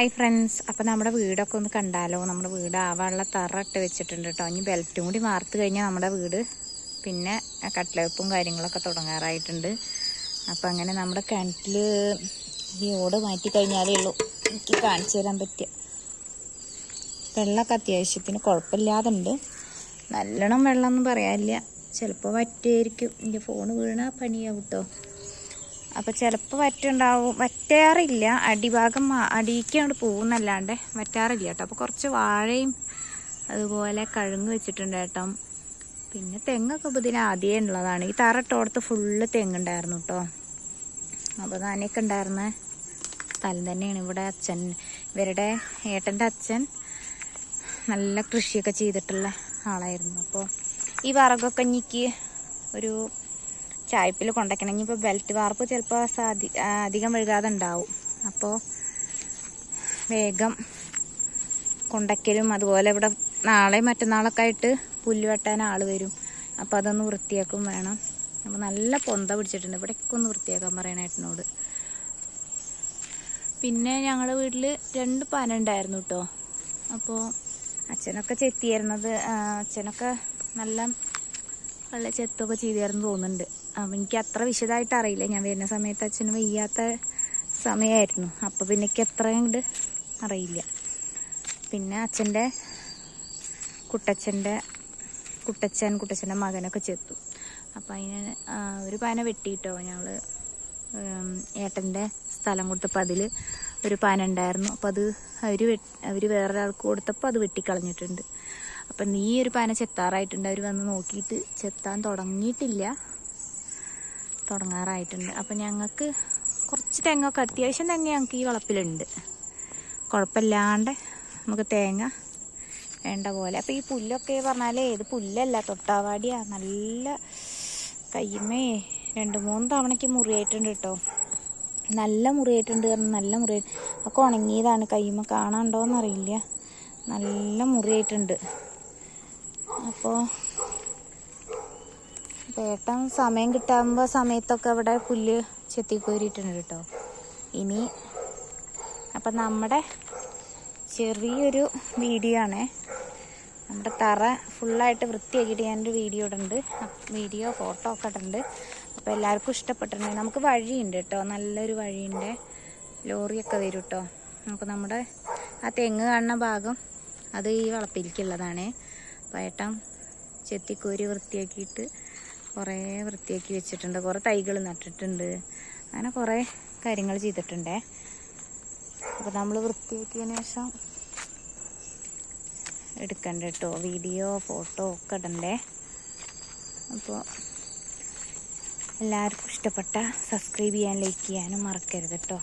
Hi friends അപ്പോൾ നമ്മുടെ വീടൊക്കെ ഒന്ന് കണ്ടാലോ? നമ്മുടെ വീട് ആവാനുള്ള തറ ഇട്ട് വെച്ചിട്ടുണ്ട് കേട്ടോ ഇനി ബെൽറ്റും കൂടി മാർത്ത് കഴിഞ്ഞാൽ നമ്മുടെ വീട് പിന്നെ കട്ട്ലവെപ്പും കാര്യങ്ങളൊക്കെ തുടങ്ങാറായിട്ടുണ്ട്. അപ്പോൾ അങ്ങനെ നമ്മുടെ കിണറ്റിൽ ഈ ഓട് മാറ്റി കഴിഞ്ഞാലേ ഉള്ളൂ. എനിക്ക് കാണിച്ചു തരാൻ പറ്റുക വെള്ളമൊക്കെ അത്യാവശ്യത്തിന് കുഴപ്പമില്ലാതുണ്ട്. നല്ലോണം വെള്ളമൊന്നും പറയാനില്ല. ചിലപ്പോൾ വറ്റിയായിരിക്കും. എന്റെ ഫോൺ വീണാൽ പണിയാവും കേട്ടോ അപ്പോൾ ചിലപ്പോൾ വറ്റുണ്ടാവും. വറ്റാറില്ല. അടിഭാഗം അടിക്ക് അങ്ങോട്ട് പോകുന്നല്ലാണ്ട് വറ്റാറില്ല കേട്ടോ അപ്പോൾ കുറച്ച് വാഴയും അതുപോലെ കഴുങ്ങ് വെച്ചിട്ടുണ്ട് കേട്ടോ. പിന്നെ തെങ്ങൊക്കെ ഇപ്പോൾ ഇതിന് ആദ്യമേ ഉള്ളതാണ്. ഈ തറട്ടോടത്ത് ഫുള്ള് തെങ്ങുണ്ടായിരുന്നു കേട്ടോ അപ്പോൾ നാനൊക്കെ ഉണ്ടായിരുന്ന സ്ഥലം തന്നെയാണ് ഇവിടെ അച്ഛൻ ഇവരുടെ ഏട്ടന്റെ അച്ഛൻ നല്ല കൃഷിയൊക്കെ ചെയ്തിട്ടുള്ള ആളായിരുന്നു. അപ്പോൾ ഈ വറകൊക്കെ എനിക്ക് ഒരു ചായപ്പിൽ കൊണ്ടയ്ക്കണം ഇനിയിപ്പോൾ ബെൽറ്റ് വാർപ്പ് ചിലപ്പോൾ സാധി അധികം വഴുകാതെ ഉണ്ടാവും അപ്പോൾ വേഗം കൊണ്ടക്കലും. അതുപോലെ ഇവിടെ നാളെ മറ്റന്നാളൊക്കെ ആയിട്ട് പുല്ല് വെട്ടാൻ ആൾ വരും. അപ്പോൾ അതൊന്ന് വൃത്തിയാക്കും വേണം. അപ്പോൾ നല്ല പൊന്ത പിടിച്ചിട്ടുണ്ട്. ഇവിടെയൊക്കെ ഒന്ന് വൃത്തിയാക്കാൻ പറയണ ഏട്ടനോട്. പിന്നെ ഞങ്ങളുടെ വീട്ടിൽ രണ്ട് പന ഉണ്ടായിരുന്നു കേട്ടോ അപ്പോൾ അച്ഛനൊക്കെ ചെത്തിയായിരുന്നത്. അച്ഛനൊക്കെ നല്ല നല്ല ചെത്തൊക്കെ ചെയ്തായിരുന്നു തോന്നുന്നുണ്ട്. എനിക്ക് അത്ര വിശദമായിട്ട് അറിയില്ല. ഞാൻ വരുന്ന സമയത്ത് അച്ഛന് വയ്യാത്ത സമയമായിരുന്നു അപ്പോൾ പിന്നെ എനിക്ക് എത്ര ഉണ്ട് അറിയില്ല. പിന്നെ അച്ഛന്റെ കുട്ടച്ഛന്റെ കുട്ടച്ഛൻ കുട്ടച്ഛന്റെ മകനൊക്കെ ചെത്തു അപ്പം അതിന് ഒരു പാന വെട്ടിയിട്ടോ ഞങ്ങൾ ഏട്ടന്റെ സ്ഥലം കൊടുത്തപ്പോൾ അതിൽ ഒരു പാന ഉണ്ടായിരുന്നു. അപ്പോൾ അത് അവർ അവർ വേറൊരാൾക്ക് കൊടുത്തപ്പോൾ അത് വെട്ടിക്കളഞ്ഞിട്ടുണ്ട്. അപ്പം നീ ഒരു പാന ചെത്താറായിട്ടുണ്ട്. അവർ വന്ന് നോക്കിയിട്ട് ചെത്താൻ തുടങ്ങിയിട്ടില്ല. തുടങ്ങാറായിട്ടുണ്ട്. അപ്പം ഞങ്ങൾക്ക് കുറച്ച് തെങ്ങൊക്കെ അത്യാവശ്യം തെങ്ങ ഞങ്ങൾക്ക് ഈ വളപ്പിലുണ്ട്. കുഴപ്പമില്ലാണ്ട് നമുക്ക് തേങ്ങ വേണ്ട പോലെ. അപ്പം ഈ പുല്ലൊക്കെ പറഞ്ഞാൽ ഇത് പുല്ലല്ല തൊട്ടാവാടിയാ. നല്ല കയ്യുമേ രണ്ട് മൂന്ന് തവണയ്ക്ക് മുറിയായിട്ടുണ്ട് കേട്ടോ. നല്ല മുറിയായിട്ടുണ്ട് കാരണം നല്ല മുറി ഒക്കെ ഉണങ്ങിയതാണ്. കയ്യുമ കാണാണ്ടോന്നറിയില്ല നല്ല മുറിയായിട്ടുണ്ട്. അപ്പോൾ ഏട്ടൻ സമയം കിട്ടാകുമ്പോൾ സമയത്തൊക്കെ അവിടെ പുല്ല് ചെത്തിക്കോരിയിട്ടുണ്ട് കേട്ടോ ഇനി അപ്പം നമ്മുടെ ചെറിയൊരു വീഡിയോ ആണേ. നമ്മുടെ തറ ഫുള്ളായിട്ട് വൃത്തിയാക്കിയിട്ട് ഞാനൊരു വീഡിയോ ഇടുന്നുണ്ട്. വീഡിയോ ഫോട്ടോ ഒക്കെ ഇടുന്നുണ്ട്. അപ്പോൾ എല്ലാവർക്കും ഇഷ്ടപ്പെട്ടിട്ടുണ്ട് നമുക്ക് വഴിയുണ്ട് കേട്ടോ നല്ലൊരു വഴിയുണ്ട്. ലോറിയൊക്കെ വരും കേട്ടോ അപ്പോൾ നമ്മുടെ ആ തെങ്ങ് കാണുന്ന ഭാഗം അത് ഈ വളപ്പിലേക്കുള്ളതാണേ അപ്പോൾ ഏട്ടൻ ചെത്തിക്കോരി വൃത്തിയാക്കിയിട്ട് കുറേ വൃത്തിയാക്കി വെച്ചിട്ടുണ്ട്. കുറേ തൈകൾ നട്ടിട്ടുണ്ട്. അങ്ങനെ കുറേ കാര്യങ്ങൾ ചെയ്തിട്ടുണ്ടേ. അപ്പോൾ നമ്മൾ വൃത്തിയാക്കിയതിന് ശേഷം എടുക്കണ്ട കേട്ടോ വീഡിയോ ഫോട്ടോ ഒക്കെ ഇടണ്ടേ. അപ്പോൾ എല്ലാവർക്കും ഇഷ്ടപ്പെട്ട സബ്സ്ക്രൈബ് ചെയ്യാൻ ലൈക്ക് ചെയ്യാനും മറക്കരുത് കേട്ടോ